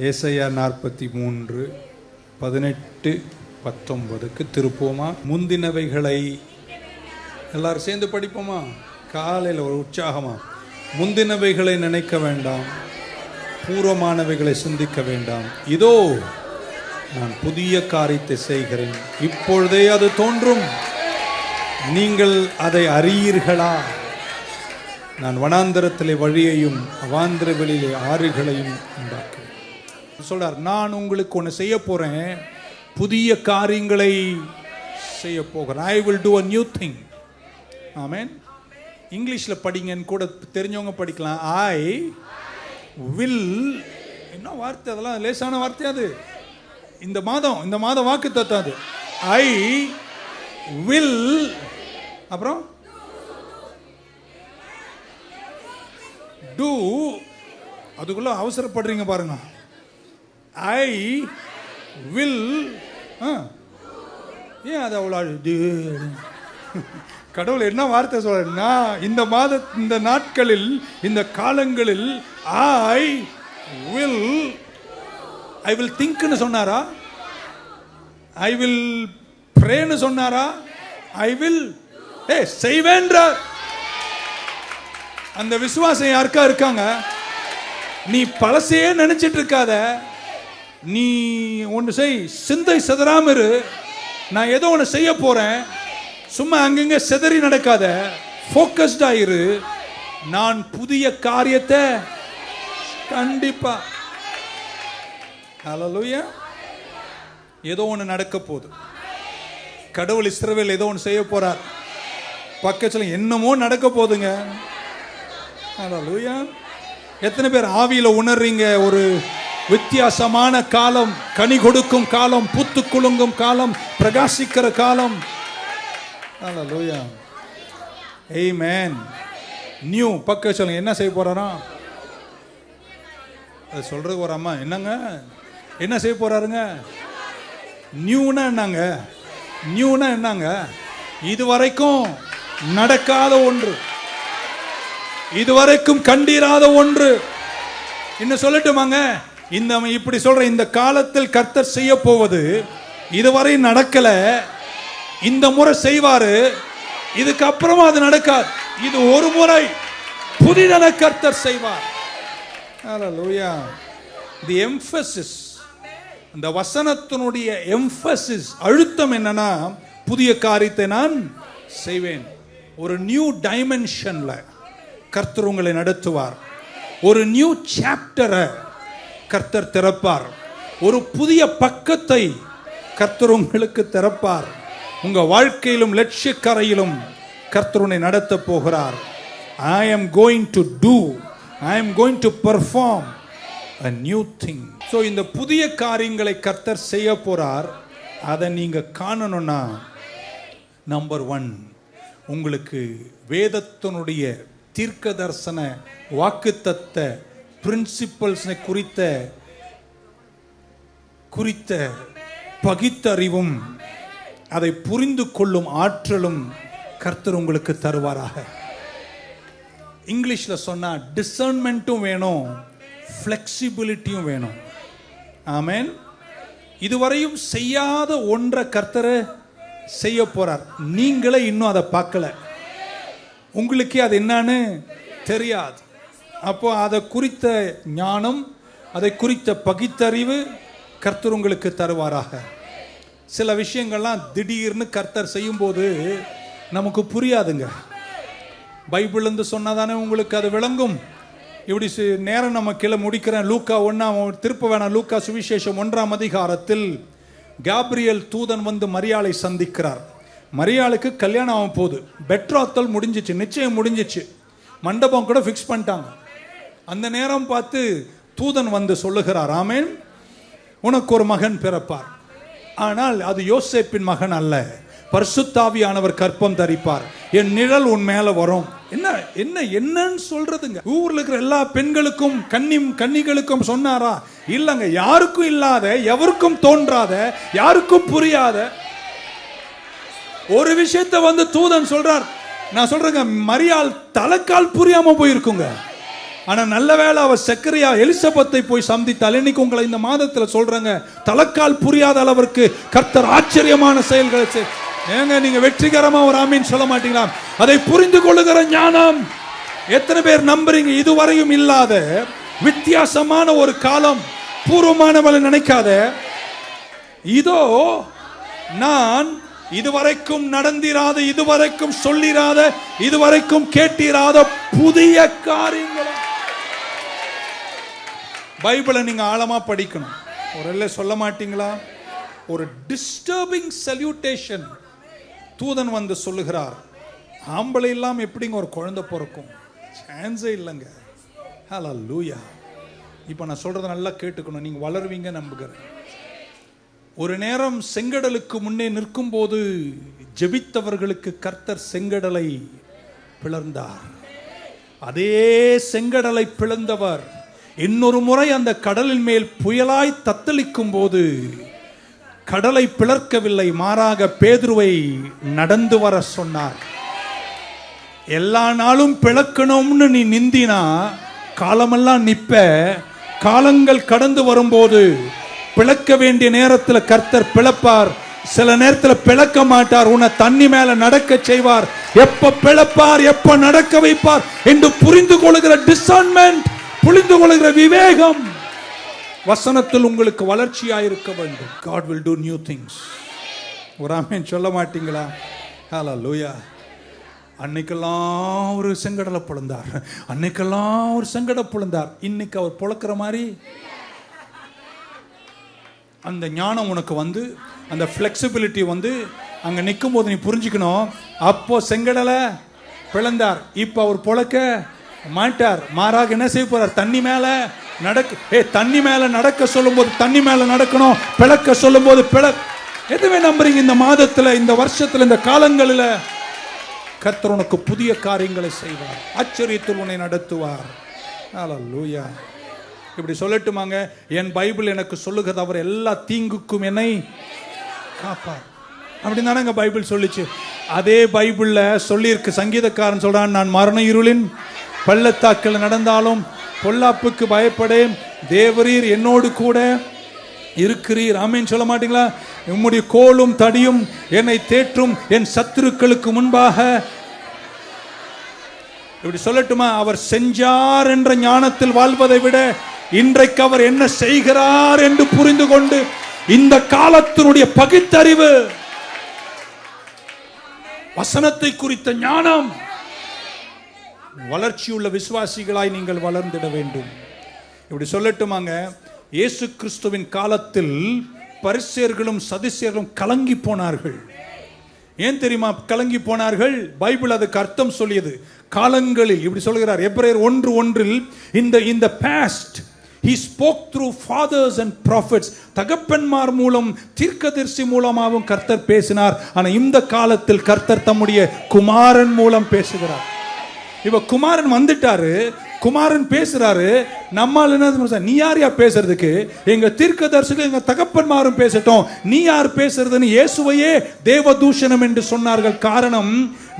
ஏசையா நாற்பத்தி மூன்று பதினெட்டு பத்தொன்பதுக்கு திருப்போமா முந்தினவைகளை எல்லாரும் சேர்ந்து படிப்போமா? காலையில் ஒரு உற்சாகமா. முந்தினவைகளை நினைக்க வேண்டாம். பூர்வமானவைகளை சிந்திக்க வேண்டாம். இதோ நான் புதிய காரியத்தை செய்கிறேன். இப்பொழுதே அது தோன்றும். நீங்கள் அதை அறியீர்களா? நான் வனாந்தரத்திலே வழியையும் அவாந்திர வெளியிலே ஆறுகளையும் உண்டாக்குவேன். சொல்றார் நான் உங்களுக்கு ஒன்று செய்ய போறேன். புதிய காரியங்களை செய்ய போகிறேன். I will do a new thing ஆமேன் இங்கிலீஷில் படிங்கன்னு கூட தெரிஞ்சவங்க படிக்கலாம். ஐ வில் என்ன வார்த்தை அதெல்லாம்? லேசான வார்த்தை அது. இந்த மாதம் இந்த மாதம் வாக்கு தத்தம் அது. ஐ வில் அப்புறம்? டூ அதுக்குள்ள அவசரப்படுறீங்க பாருங்க. ஐ வில் ஏன் அது அவ்வளோ அழுது? கடவுள் என்ன வார்த்தை சொல்றா இந்த மாத இந்த நாட்களில் இந்த காலங்களில் ஐ வில் ஐ வில் திங்க்னு சொன்னாரா? ஐ வில் ப்ரேன்னு சொன்னாரா? ஐ வில் ஏ செய்வேன்றார். அந்த விசுவாசம் யாருக்கா இருக்காங்க? நீ பழசையே நினைச்சிட்டு இருக்காத. நீ ஒன்று செய் சிந்தை சிதறாம இரு. நான் ஏதோ ஒன்று செய்ய போறேன். சும்மா அங்கங்க சிதறி நடக்காத. ஃபோக்கஸ்டா இரு. நான் புதிய காரியத்தை கண்டிப்பா. ஹalleluya ஏதோ ஒன்று நடக்க போகுது. கடவுள் இஸ்ரவேல் ஏதோ ஒன்று செய்ய போறார். பக்கத்தில் என்னமோ நடக்க போகுதுங்க. ஹalleluya எத்தனை பேர் ஆவியில் உணர்றீங்க? ஒரு வித்தியாசமான காலம் கனி கொடுக்கும் காலம் பூத்து குலுங்கும் காலம் பிரகாசிக்கிற காலம். ஹalleluya மேன் நியூ பக்க சொல்லுங்க என்ன செய்ய போறாராம் அது சொல்றது ஒரு அம்மா என்னங்க? என்ன செய்ய போறாருங்க? நியூனா என்னங்க? நியூனா என்னங்க? இது வரைக்கும் நடக்காத ஒன்று. இதுவரைக்கும் கண்டீராத ஒன்று. இன்னும் சொல்லட்டுமாங்க? இந்த இப்படி சொல்ற இந்த காலத்தில் கர்த்தர் செய்ய போவது இதுவரை நடக்கல. இந்த முறை செய்வாரு. இதுக்கப்புறமா அது நடக்காது. இது ஒரு முறை புதிதன கர்த்தர் செய்வார். ஹalleluya தி எம்ஃபசிஸ் அந்த வசனத்தினுடைய எம்பசிஸ் அழுத்தம் என்னன்னா புதிய காரியத்தை நான் செய்வேன். ஒரு நியூ டைமென்ஷன்ல கர்த்தர் உங்களை நடத்துவார். ஒரு நியூ சாப்டரை கர்த்தர் திறப்பார். ஒரு புதிய பக்கத்தை கர்த்தர் உங்களுக்கு திறப்பார். உங்க வாழ்க்கையிலும் லட்சியக்கரையிலும் கர்த்தர் உன்னை நடத்த போகிறார். I am going to do I am going to perform a new thing so இந்த புதிய காரியங்களை கர்த்தர் செய்ய போகிறார் அதை நீங்கள் காணணும்னா நம்பர் ஒன் உங்களுக்கு வேதத்தினுடைய தீர்க்க தரிசன வாக்குத்தத்தை பிரின்சிபல்ஸை குறித்த குறித்த பகித்தறிவும் அதை புரிந்து கொள்ளும் ஆற்றலும் கர்த்தர் உங்களுக்கு தருவாராக. இங்கிலீஷில் சொன்னால் டிசர்ன்மெண்ட்டும் வேணும் ஃப்ளெக்சிபிலிட்டியும் வேணும். ஆமேன் இதுவரையும் செய்யாத ஒன்றை கர்த்தரை செய்ய போகிறார் நீங்களே இன்னும் அதை பார்க்கல. உங்களுக்கே அது என்னன்னு தெரியாது. அப்போ அதை குறித்த ஞானம் அதை குறித்த பகித்தறிவு கர்த்தர் உங்களுக்கு தருவாராக. சில விஷயங்கள்லாம் திடீர்னு கர்த்தர் செய்யும்போது நமக்கு புரியாதுங்க. பைபிள்லேருந்து சொன்னாதானே உங்களுக்கு அது விளங்கும். இப்படி நேரம் நம்ம கீழே முடிக்கிறேன். லூக்கா ஒன்றாம் திருப்ப வேணாம். லூக்கா சுவிசேஷம் ஒன்றாம் அதிகாரத்தில் கேப்ரியல் தூதன் வந்து மரியாளை சந்திக்கிறார். மரியாளுக்கு கல்யாணம் ஆகும் போகுது பெட்ராத்தல் முடிஞ்சிச்சு. நிச்சயம் முடிஞ்சிச்சு. மண்டபம் கூட ஃபிக்ஸ் பண்ணிட்டாங்க. அந்த நேரம் பார்த்து தூதன் வந்து சொல்லுகிறார் ஆமேன். உனக்கு ஒரு மகன் பிறப்பார். ஆனால் அது யோசேப்பின் மகன் அல்ல. பரிசுத்தாவியானவர் கற்பம் தரிப்பார். என் நிழல் உன் மேல வரும். என்ன என்ன என்னன்னு சொல்றதுங்க. ஊர்ல இருக்கிற எல்லா பெண்களுக்கும் கன்னிம் கன்னிகளுக்கும் சொன்னாரா? இல்லங்க யாருக்கும் இல்லாத எவருக்கும் தோன்றாத யாருக்கும் புரியாத ஒரு விஷயத்தை வந்து தூதன் சொல்றார். நான் சொல்றேங்க மரியாள் தலைக்கால் புரியாம போயிருக்குங்க. ஆனா நல்ல வேளை அவ செக்கரியா எலிசபத்தை போய் சந்தித்தால் இன்னைக்கு உங்களை இந்த மாதத்துல சொல்றேங்க தலக்கால் புரியாத அளவிற்கு கர்த்தர் ஆச்சரியமான செயல்களை ஏங்க நீங்க வெற்றிகரமா ஒரு ஆமீன் சொல்ல மாட்டீங்களா? அதை புரிந்து கொள்ளுகிற ஞானம் எத்தனை பேர் நம்புறீங்க? இதுவரையும் இல்லாத வித்தியாசமான ஒரு காலம் பூர்வமானவளை நினைக்காத. இதோ நான் இதுவரைக்கும் நடந்திராத இதுவரைக்கும் சொல்லிராத இதுவரைக்கும் கேட்டிராத புதிய காரியங்கள் பைபிளை நீங்கள் ஆழமாக படிக்கணும். ஒரு இல்லை சொல்ல மாட்டீங்களா? ஒரு டிஸ்டர்பிங் சல்யூட்டேஷன் தூதன் வந்து சொல்லுகிறார். ஆம்பளை இல்லாமல் எப்படிங்க ஒரு குழந்தை பிறக்கும்? சான்ஸே இல்லைங்க. ஹலோ லூயா இப்போ நான் சொல்கிறத நல்லா கேட்டுக்கணும். நீங்கள் வளருவீங்க நம்புகிறேன். ஒரு நேரம் செங்கடலுக்கு முன்னே நிற்கும்போது ஜெபித்தவர்களுக்கு கர்த்தர் செங்கடலை பிளர்ந்தார் அதே செங்கடலை பிளந்தவர் இன்னொரு முறை அந்த கடலின் மேல் புயலாய் தத்தளிக்கும் போது கடலை பிளர்க்கவில்லை. மாறாக பேதுருவை நடந்து வர சொன்னார். எல்லா நாளும் பிளக்கணும்னு நீ நிந்தினா காலமெல்லாம் நிப்ப. காலங்கள் கடந்து வரும்போது பிளக்க வேண்டிய நேரத்தில் கர்த்தர் பிளப்பார். சில நேரத்தில் பிளக்க மாட்டார். உன்னை தண்ணி மேல நடக்க செய்வார். எப்ப பிளப்பார் எப்ப நடக்க வைப்பார் என்று புரிந்து கொள்கிற டிசான்மெண்ட் புளிந்து கொள்கிற விவேகம் வசனத்தில் உங்களுக்கு வளர்ச்சியாயிருக்க வேண்டும். God will do new things ஒரு ஆமேன் சொல்ல மாட்டீங்களா? ஹலோ லூயா அன்னைக்கெல்லாம் ஒரு செங்கடலை பிளந்தார் அன்னைக்கெல்லாம் ஒரு செங்கடை பிளந்தார் இன்னைக்கு அவர் பிழக்கிற மாதிரி அந்த ஞானம் உனக்கு வந்து அந்த ஃப்ளெக்சிபிலிட்டி வந்து அங்கே நிற்கும் போது நீ புரிஞ்சுக்கணும். அப்போ செங்கடலை பிளந்தார். இப்போ அவர் பொழக்க மாட்டார். மாறாக என்ன செய்ய போறார்? தண்ணி மேலே நடக்க ஏ தண்ணி மேலே நடக்க சொல்லும்போது தண்ணி மேலே நடக்கணும். பிளக்க சொல்லும்போது பிள எதுவுமே நம்புறீங்க? இந்த மாதத்துல இந்த வருஷத்துல இந்த காலங்களில் கத்தர் உனக்கு புதிய காரியங்களை செய்வார். ஆச்சரியத்தில் உன்னை நடத்துவார். லூயா இப்படி சொல்லட்டுமாங்க? என் பைபிள் எனக்கு சொல்லுகிறது அவர் எல்லா தீங்குக்கும் என்னை காப்பார். அப்படின்னு தானே பைபிள் சொல்லிச்சு? அதே பைபிளில் சொல்லியிருக்கு சங்கீதக்காரன் சொல்றான் நான் மரண இருளின் பள்ளத்தாக்கில் நடந்தாலும் பொல்லாப்புக்கு பயப்படேன். தேவரீர் என்னோடு கூட இருக்கிறீர். ஆமீன். சொல்ல மாட்டீங்களா? உம்முடைய கோலும் தடியும் என்னை தேற்றும். என் சத்துருக்களுக்கு முன்பாக இப்படி சொல்லட்டுமா? அவர் செஞ்சார் என்ற ஞானத்தில் வாழ்வதை விட இன்றைக்கு அவர் என்ன செய்கிறார் என்று புரிந்து கொண்டு இந்த காலத்தினுடைய பகுத்தறிவு வசனத்தை குறித்த ஞானம் வளர்ச்சியுள்ள விசுவாசிகளாய் நீங்கள் வளர்ந்திட வேண்டும். இப்படி சொல்லட்டுமாங்க. இயேசு கிறிஸ்துவின் காலத்தில் பரிசேர்களும் சதிசேர்களும் கலங்கி போனார்கள். ஏன் தெரியுமா? கலங்கி போனார்கள். பைபிள் அதுக்கு அர்த்தம் சொல்லியது. காலங்களில் இப்படி சொல்கிறார் எப்ரேர் ஒன்று ஒன்றில் இந்த இந்த past he spoke through fathers and prophets தகப்பன்மார் மூலம் தீர்க்கதரிசி மூலமாகவும் கர்த்தர் பேசினார். ஆனால் இந்த காலத்தில் கர்த்தர் தம்முடைய குமாரன் மூலம் பேசுகிறார். இப்ப குமாரன் வந்துட்டாரு குமாரன் பேசுறாரு நம்மால் என்ன நீ யார் யா பேசுறதுக்கு? எங்க தீர்க்கதரிசிகள் எங்க தகப்பன்மாரும் பேசட்டும். நீ யார் பேசுறதுன்னு இயேசுவையே தேவதூஷணம் என்று சொன்னார்கள். காரணம்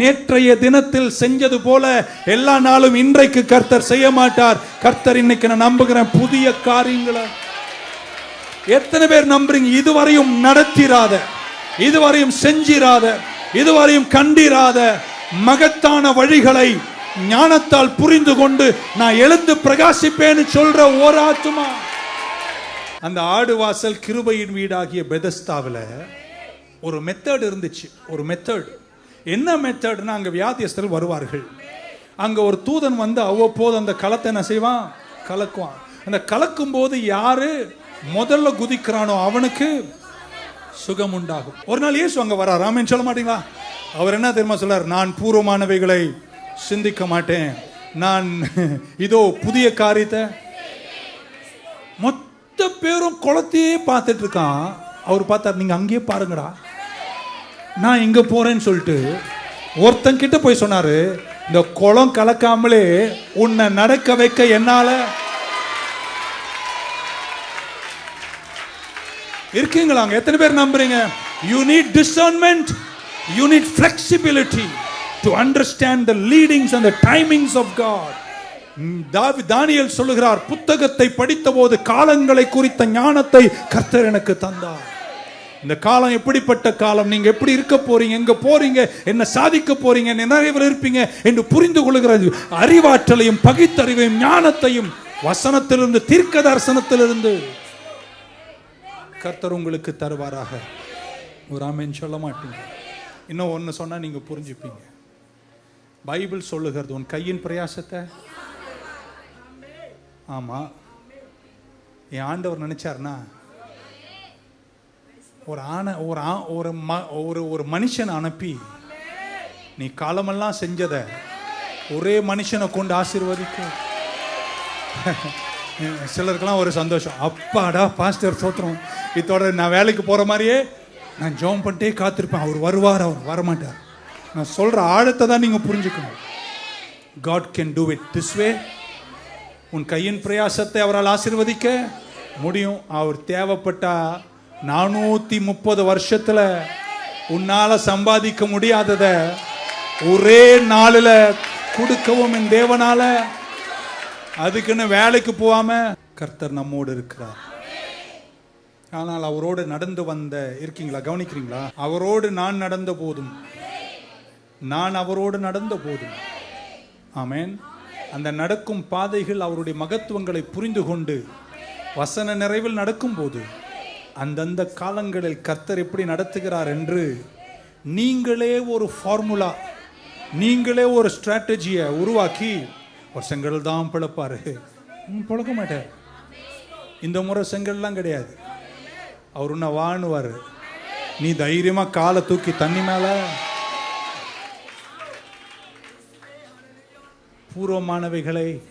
நேற்றைய தினத்தில் செஞ்சது போல எல்லா நாளும் இன்றைக்கு கர்த்தர் செய்ய மாட்டார். கர்த்தர் இன்னைக்கு நான் நம்புகிறேன். புதிய காரியங்களை எத்தனை பேர் நம்புறீங்க? இதுவரையும் நடத்திராத இதுவரையும் செஞ்சிராத இதுவரையும் கண்டிராத மகத்தான வழிகளை ஞானத்தால் புரிந்து கொண்டு நான் எழுந்து பிரகாசிப்பேன்னு சொல்ற ஒரு ஆத்துமா அந்த ஆடு வாசல் கிருபையின் வீடாகிய பெதஸ்தாவில் ஒரு மெத்தட் இருந்துச்சு. ஒரு மெத்தட் என்ன மெத்தட்னா அங்கே வியாதியஸ்தர்கள் வருவார்கள். அங்கே ஒரு தூதன் வந்து அவ்வப்போது அந்த களத்தை என்ன செய்வான்? கலக்குவான். அந்த கலக்கும் போது யாரு முதல்ல குதிக்கிறானோ அவனுக்கு சுகம் உண்டாகும். ஒரு நாள் இயேசு அங்கே வராராமேன்னு சொல்ல மாட்டீங்களா? அவர் என்ன தெரியுமா சொல்றார்? நான் பூர்வமானவைகளை சிந்திக்க மாட்டேன். நான் இதோ புதிய காரியத்தை மொத்த பேரும் குளத்தையே பார்த்துட்டு இருக்கான். அவர் பார்த்தார் நீங்க அங்கேயே பாருங்கடா. நான் இங்க போறேன்னு சொல்லிட்டு ஒருத்தங்கிட்ட போய் சொன்னாரு இந்த குளம் கலக்காமலே உன்னை நடக்க வைக்க என்னால இருக்கீங்களா? அங்க எத்தனை பேர் நம்புறீங்க? You need discernment you need flexibility. To understand the leadings and the timings of God Daniel தாவி சொல்லுகிறார் புத்தகத்தை படித்தபோது காலங்களை குறித்த ஞானத்தை கர்த்தர் எனக்கு தந்தார். இந்த காலம் எப்படிப்பட்ட காலம்? நீங்க எப்படி இருக்க போறீங்க? எங்க போறீங்க? என்ன சாதிக்க போறீங்க? நிறைவில் இருப்பீங்க? என்று புரிந்து கொள்கிறது. அறிவாற்றலையும் பகித்தறிவையும் ஞானத்தையும் வசனத்திலிருந்து தீர்க்க தரிசனத்திலிருந்து கர்த்தர் உங்களுக்கு தருவாராக. ஒரு ஆமேன் சொல்ல மாட்டீங்க. இன்னும் ஒன்று சொன்னால் நீங்கள் புரிஞ்சுப்பீங்க. பைபிள் சொல்லுகிறது உன் கையின் பிரயாசத்தை? ஆமா. என் ஆண்டவர் நினைச்சாருன்னா ஒரு ஆணை ஒரு ஆ ஒரு ம ஒரு ஒரு மனுஷனை அனுப்பி நீ காலமெல்லாம் செஞ்சத ஒரே மனுஷனை கொண்டு ஆசீர்வதிக்க சிலருக்கெல்லாம் ஒரு சந்தோஷம். அப்பாடா பாஸ்டர் சோத்திரம். இதோட நான் வேலைக்கு போகிற மாதிரியே நான் ஜோம் பண்ணிட்டே காத்திருப்பேன். அவர் வருவார் அவர் வரமாட்டார். நான் சொல்ற ஆழத்தை தான் நீங்க புரிஞ்சுக்கணும். God can do it this way உன் கையின் பிரயாசத்தை அவரால் ஆசீர்வதிக்க முடியும். அவர் தேவைப்பட்டா நானூத்தி முப்பது வருஷத்துல உன்னால சம்பாதிக்க முடியாதத ஒரே நாளில் கொடுக்கவும் என் தேவனால. அதுக்குன்னு வேலைக்கு போகாம கர்த்தர் நம்மோடு இருக்கிறார். ஆனால் அவரோடு நடந்து வந்த இருக்கீங்களா? கவனிக்கிறீங்களா? அவரோடு நான் நடந்த போதும் நான் அவரோடு நடந்த போதும் ஆமேன். அந்த நடக்கும் பாதைகள் அவருடைய மகத்துவங்களை புரிந்து கொண்டு வசன நிறைவில் நடக்கும்போது அந்தந்த காலங்களில் கர்த்தர் எப்படி நடத்துகிறார் என்று நீங்களே ஒரு ஃபார்முலா நீங்களே ஒரு ஸ்ட்ராட்டஜியை உருவாக்கி ஒரு செங்கல் தான் பிழப்பாரு ம், பிழக்க மாட்டார். இந்த முறை செங்கல்லாம் கிடையாது. அவர் உன்னை வாணுவார். நீ தைரியமாக காலை தூக்கி தண்ணி மேலே. பூர்வமானவைகளை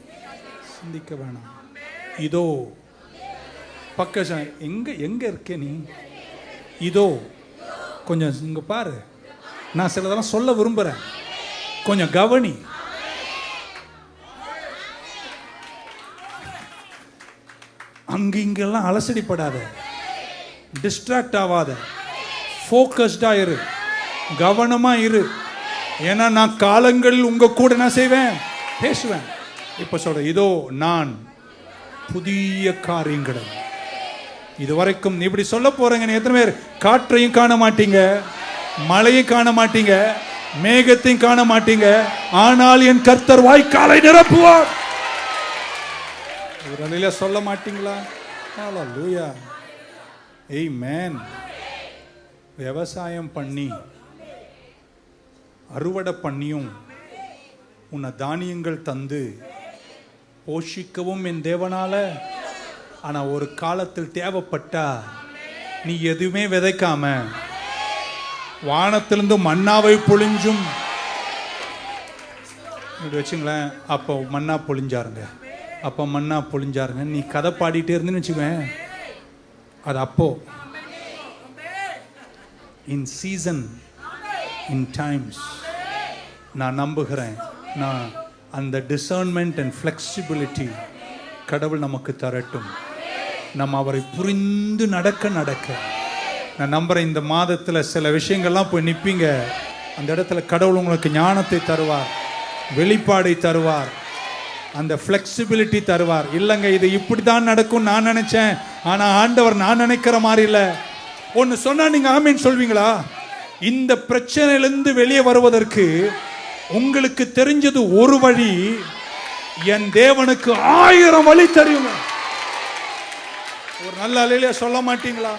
சிந்திக்க வேணாம். இதோ பக்க எங்கே எங்க எங்க நீ? இதோ கொஞ்சம் இங்க பாரு. நான் சிலதெல்லாம் சொல்ல விரும்புறேன். கொஞ்சம் கவனி. அங்க இங்கெல்லாம் அலசடிப்படாத. டிஸ்ட்ராக்ட் ஆகாத ஃபோக்கஸ்டா இரு. கவனமா இரு. ஏன்னா நான் காலங்களில் உங்க கூட என்ன செய்வேன். பேசுவேன். இப்போ சொல்கிறேன் இதோ நான் புதிய காரியங்களை இதுவரைக்கும் நீ இப்படி சொல்ல போறீங்க நீ எத்தனை பேர்? காற்றையும் காண மாட்டீங்க மழையும் காண மாட்டீங்க மேகத்தையும் காண மாட்டீங்க ஆனால் என் கர்த்தர் வாய்க்காலை நிரப்புவார். ஒரு அலையில சொல்ல மாட்டீங்களா? ஏய் மேன் விவசாயம் பண்ணி அறுவடை பண்ணியும் உன்னை தானியங்கள் தந்து போஷிக்கவும் என் தேவனால. ஆனா ஒரு காலத்தில் தேவைப்பட்டா நீ எதுவுமே விதைக்காம வானத்திலிருந்து மன்னாவை பொழிஞ்சும். இப்படி வச்சுங்களேன் அப்போ மண்ணா பொழிஞ்சாருங்க. அப்போ மண்ணா பொழிஞ்சாருங்க. நீ கதை பாடிட்டே இருந்துன்னு வச்சுக்கோங்க அது அப்போ. இன் சீசன் இன் டைம்ஸ் நான் நம்புகிறேன். நான் அந்த டிசர்ன்மெண்ட் அண்ட் ஃப்ளெக்சிபிலிட்டி கடவுள் நமக்கு தரட்டும். நம்ம அவரை புரிந்து நடக்க நடக்க. நான் நம்புகிறேன் இந்த மாதத்தில் சில விஷயங்கள்லாம் போய் நிற்பீங்க அந்த இடத்துல கடவுள் உங்களுக்கு ஞானத்தை தருவார் வெளிப்பாடை தருவார் அந்த ஃப்ளெக்சிபிலிட்டி தருவார். இல்லைங்க இது இப்படி தான் நடக்கும் நான் நினச்சேன். ஆனால் ஆண்டவர் நான் நினைக்கிற மாதிரி இல்லை. ஒன்று சொன்னால் நீங்கள் ஆமீன் சொல்வீங்களா? இந்த பிரச்சனையிலேருந்து வெளியே வருவதற்கு உங்களுக்கு தெரிஞ்சது ஒரு வழி என் தேவனுக்கு ஆயிரம் வழி தெரியுங்க ஒரு நல்ல அலையில சொல்ல மாட்டீங்களா?